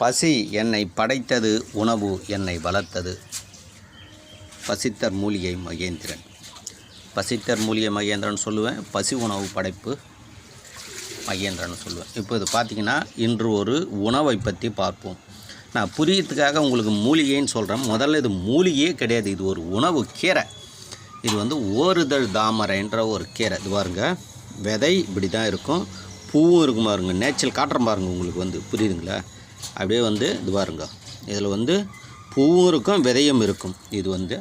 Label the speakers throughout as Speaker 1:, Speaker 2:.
Speaker 1: பசி என்னை படைத்தது உணவு என்னை வளர்த்தது. பசித்தர் மூலிகை மகேந்திரன். பசித்தர் மூலிகை மகேந்திரன் சொல்லுவேன் பசி உணவு படைப்பு மகேந்திரன் சொல்லுவேன். இப்போ இது பார்த்தீங்கன்னா இன்று ஒரு உணவை பற்றி பார்ப்போம். நான் புரியத்துக்காக உங்களுக்கு மூலிகைன்னு சொல்கிறேன் முதல்ல இது மூலிகையே கிடையாது இது ஒரு உணவு கீரை. இது வந்து ஓருதழ் தாமரைன்ற ஒரு கீரை. இது பாருங்க விதை இப்படி தான் இருக்கும். பூவும் இருக்கும் பாருங்க நேச்சல் காட்டுற பாருங்க உங்களுக்கு வந்து புரியுதுங்களா? அப்படியே வந்து இது பாருங்க. இதில் வந்து பூவும் இருக்கும் விதையும் இருக்கும். இது வந்து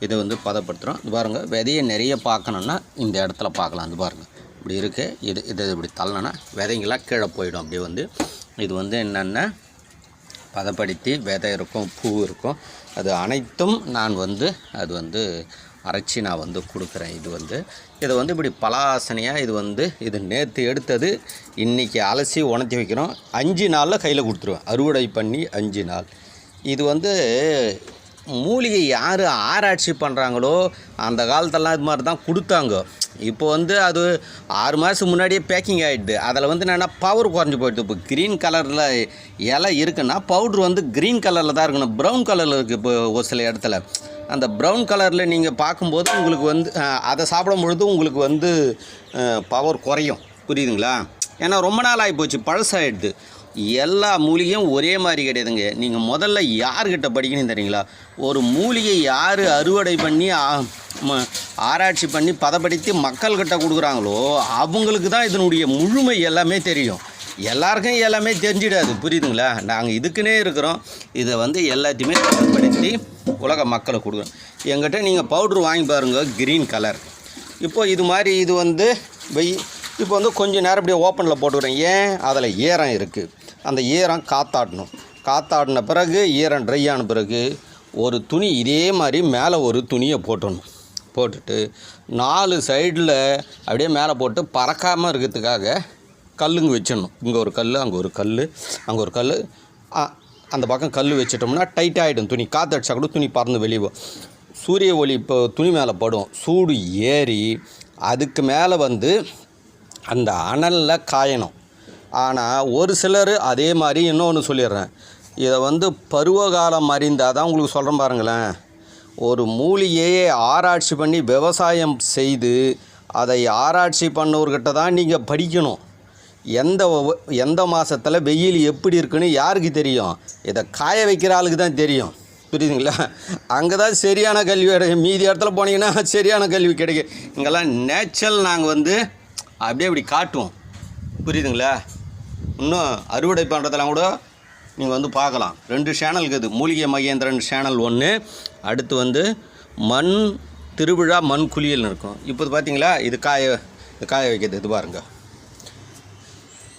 Speaker 1: இதை வந்து பதப்படுத்துகிறோம் இது பாருங்க விதையை நிறைய பார்க்கணுன்னா இந்த இடத்துல பார்க்கலாம். இது பாருங்க. இப்படி இருக்கு. இது இதை இப்படி தள்ளனா விதைங்களாம் கீழே போயிடும். அப்படியே வந்து இது வந்து என்னென்ன? பதப்படுத்தி விதை இருக்கும் பூ இருக்கும். அது அனைத்தும் நான் வந்து அது வந்து அரைச்சி நான் வந்து கொடுக்குறேன். இது வந்து இதை வந்து இப்படி பலாசனையாக இது வந்து இது நேற்று எடுத்தது. இன்றைக்கி அலசி உணர்த்தி வைக்கிறோம். அஞ்சு நாளில் கையில் கொடுத்துருவேன். அறுவடை பண்ணி அஞ்சு நாள். இது வந்து மூலிகை யார் ஆராய்ச்சி பண்ணுறாங்களோ அந்த காலத்தெல்லாம் இது மாதிரி தான் கொடுத்தாங்க. இப்போ வந்து அது ஆறு மாதத்துக்கு முன்னாடியே பேக்கிங் ஆகிடுது அதில் வந்து என்னென்னா பவர் குறைஞ்சி போயிடுது. இப்போ க்ரீன் கலரில் இலை இருக்குன்னா பவுட்ரு வந்து க்ரீன் கலரில் தான் இருக்கணும். ப்ரௌன் கலரில் இருக்குது இப்போ ஒரு சில இடத்துல. அந்த ப்ரௌன் கலரில் நீங்கள் பார்க்கும்போது உங்களுக்கு வந்து அதை சாப்பிடும் பொழுது உங்களுக்கு வந்து பவர் குறையும். புரியுதுங்களா? ஏன்னா ரொம்ப நாள் ஆகி போச்சு எல்லா மூலிகையும் ஒரே மாதிரி கிடையாதுங்க. நீங்கள் முதல்ல யார்கிட்ட படிக்கணும் தெரியுங்களா? ஒரு மூலிகை யார் அறுவடை பண்ணி ஆ- ம- ஆராய்ச்சி பண்ணி பதப்படுத்தி மக்கள்கிட்ட கொடுக்குறாங்களோ அவங்களுக்கு தான் இதனுடைய முழுமை எல்லாமே தெரியும். எல்லாருக்கும் எல்லாமே தெரிஞ்சிடாது. புரியுதுங்களா? நாங்கள் இதுக்குன்னே இருக்கிறோம். இதை வந்து எல்லாத்தையுமே பயன்படுத்தி உலக மக்களை கொடுக்குறோம். எங்கிட்ட நீங்கள் பவுட்ரு வாங்கி பாருங்கள் க்ரீன் கலர் இப்போது இது மாதிரி இது வந்து வெய் இப்போ வந்து கொஞ்சம் நேரம் அப்படியே ஓப்பனில் போட்டுக்கிறேன். ஏன்? அதில் ஈரம் இருக்குது அந்த ஈரம் காத்தாடணும் காத்தாடின பிறகு ஈரம் ட்ரை ஆன பிறகு ஒரு துணி இதே மாதிரி மேலே ஒரு துணியை போட்டணும். போட்டுட்டு நாலு சைடில் அப்படியே மேலே போட்டு பறக்காமல் இருக்கிறதுக்காக கல்லுங்க வச்சிடணும். இங்கே ஒரு கல் அங்கே ஒரு கல் அங்கே ஒரு கல் அந்த பக்கம் கல் வச்சிட்டோம்னா டைட்டாகிடும் துணி காற்றடிச்சா கூட துணி பறந்து வெளியே சூரிய ஒளி இப்போ துணி மேலே படும். சூடு ஏறி அதுக்கு மேலே வந்து அந்த அனலில் காயணும். ஆனால் ஒரு சிலர் அதே மாதிரி இன்னொன்று சொல்லிடுறேன். இதை வந்து பருவகாலம் அறிந்தால் தான் உங்களுக்கு சொல்கிறேன் பாருங்களேன். ஒரு மூலிகையை ஆராய்ச்சி பண்ணி விவசாயம் செய்து அதை ஆராய்ச்சி பண்ணவர்கிட்ட தான் நீங்கள் படிக்கணும். எந்த எந்த மாதத்தில் வெயில் எப்படி இருக்குன்னு யாருக்கு தெரியும்? இதை காய வைக்கிற ஆளுக்கு தான் தெரியும். புரியுதுங்களா? அங்கே தான் சரியான கல்வி கிடைக்கும் மீதி இடத்துல போனீங்கன்னா சரியான கல்வி கிடைக்கும் இங்கெல்லாம் நேச்சுரல் நாங்கள் வந்து அப்படியே இப்படி காட்டுவோம். புரியுதுங்களா? இன்னும் அறுவடை பண்ணுறதெல்லாம் கூட நீங்கள் வந்து பார்க்கலாம். ரெண்டு சேனல் இருக்குது மூலிகை மகேந்திரன் சேனல் ஒன்று அடுத்து வந்து மண் திருவிழா மண் குளியல் இருக்கும். இப்போ பார்த்தீங்களா? இது காய இது காய வைக்கிறது. இது பாருங்க.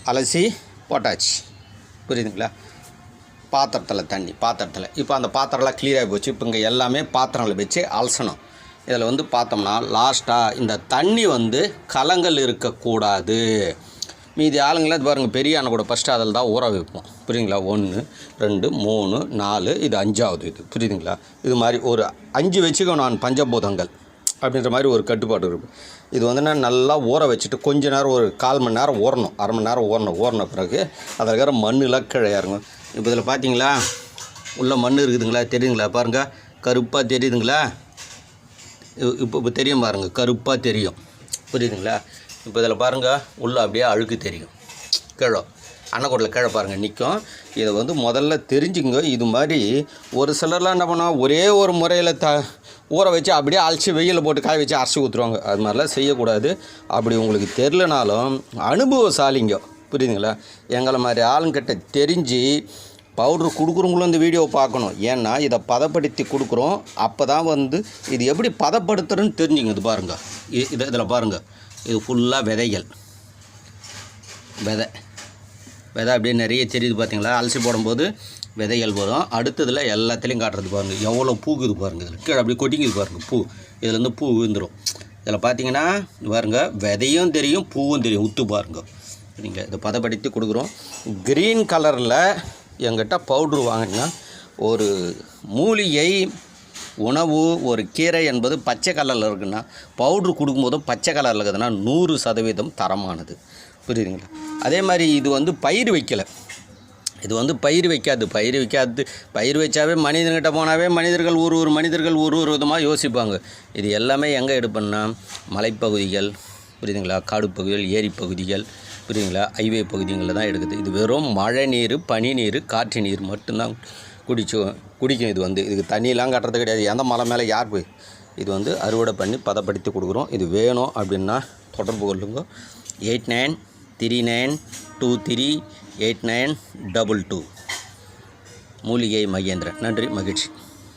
Speaker 1: அலசி போட்டாச்சு. புரியுதுங்களா? பாத்திரத்தில் தண்ணி பாத்திரத்தில். இப்போ அந்த பாத்திரம்லாம் clear ஆகி போச்சு. இப்போ இங்கே எல்லாமே பாத்திரங்களை வச்சு அலசணும். இதில் வந்து பார்த்தோம்னா லாஸ்ட்டாக இந்த தண்ணி வந்து கலங்கள் இருக்கக்கூடாது. மீதி ஆளுங்களாம் பாருங்கள் பெரிய அணை கூட ஃபஸ்ட்டு அதில் தான் ஊற வைப்போம். புரியுதுங்களா? ஒன்று ரெண்டு மூணு நாலு இது அஞ்சாவது இது. புரியுதுங்களா? இது மாதிரி ஒரு அஞ்சு வச்சுக்கணும் நான் பஞ்சபூதங்கள். அப்படின்ற மாதிரி ஒரு கட்டுப்பாடு இருக்கும் இது வந்து நான் நல்லா ஊற வச்சுட்டு கொஞ்ச நேரம் ஒரு கால் மணி நேரம் ஊறணும். அரை மணி நேரம் ஊறணும். ஊறின பிறகு அதில் இருக்கிற மண்ணெலாம் கீழே இறங்கும். இப்போ இதில் பார்த்தீங்களா உள்ளே மண் இருக்குதுங்களா? தெரியுதுங்களா? பாருங்கள் கருப்பாக தெரியுதுங்களா? இப்போ இப்போ தெரியும் பாருங்கள் கருப்பாக தெரியும். புரியுதுங்களா? இப்போ இதில் பாருங்கள் உள்ளே அப்படியே அழுக்கு தெரியும். கிழோ. அன்னக்கூட்டில் கீழே பாருங்கள் நிற்கும் இதை வந்து முதல்ல தெரிஞ்சுங்க இது மாதிரி ஒரு சிலர்லாம் என்ன பண்ணால் ஒரே ஒரு முறையில் த ஊற வச்சு அப்படியே அழைச்சி வெயிலில் போட்டு காய வச்சு அரைச்சி ஊற்றுருவாங்க அது மாதிரிலாம் செய்யக்கூடாது. அப்படி உங்களுக்கு தெரிலனாலும் அனுபவசாலிங்க புரியுதுங்களா? எங்களை மாதிரி ஆளுங்கிட்ட தெரிஞ்சு பவுட்ரு கொடுக்குறவங்களும் இந்த வீடியோவை பார்க்கணும். ஏன்னா இதை பதப்படுத்தி கொடுக்குறோம். அப்போ தான் வந்து இது எப்படி பதப்படுத்துறன்னு தெரிஞ்சுங்க. இது பாருங்கள் இது இதில் பாருங்கள் இது ஃபுல்லாக விதைகள். விதை. விதை அப்படியே நிறைய தெரியுது பார்த்தீங்களா அலசி போடும்போது விதைகள் வரும் அடுத்ததில் எல்லாத்துலேயும் காட்டுறது பாருங்கள் எவ்வளோ பூக்குது பாருங்கள் இதில். கீழே அப்படியே கொட்டிங்குது பாருங்கள் பூ. இதுலேருந்து பூ விழுந்துடும் இதில் பார்த்தீங்கன்னா பாருங்க விதையும் தெரியும் பூவும் தெரியும். உத்து பாருங்க. நீங்கள் இதை பதப்படுத்தி கொடுக்குறோம். க்ரீன் கலரில் எங்கிட்ட பவுட்ரு வாங்கினா ஒரு மூலிகை உணவு ஒரு கீரை என்பது பச்சை கலரில் இருக்குன்னா பவுட்ரு கொடுக்கும்போதும் பச்சை கலரில் இருக்குதுன்னா நூறு சதவீதம் தரமானது. புரியுதுங்களா? அதே மாதிரி இது வந்து பயிர் வைக்கலை. இது வந்து பயிர் வைக்காது பயிர் வைக்காது. பயிர் வச்சாவே மனிதன்கிட்ட போனாவே மனிதர்கள் ஒரு ஒரு மனிதர்கள் ஒரு ஒரு விதமாக யோசிப்பாங்க. இது எல்லாமே எங்கே எடுப்பேன்னா மலைப்பகுதிகள் புரியுதுங்களா? காடு பகுதிகள் ஏரி பகுதிகள் புரியுதுங்களா? ஹைவே பகுதிகளில் தான் எடுக்குது. இது வெறும் மழை நீர் பனி நீர் காற்று நீர் மட்டும்தான் குடிச்சு குடிக்கும் இது வந்து. இதுக்கு தண்ணியெலாம் கட்டுறது கிடையாது. எந்த மலை மேலே யார் போய்? இது வந்து அறுவடை பண்ணி பதப்படுத்தி கொடுக்குறோம். இது வேணும் அப்படின்னா தொடர்பு கொள்ளுங்க. Eight nine three nine two three eight nine double two. மூலிகை மகேந்திரன். நன்றி மகிழ்ச்சி.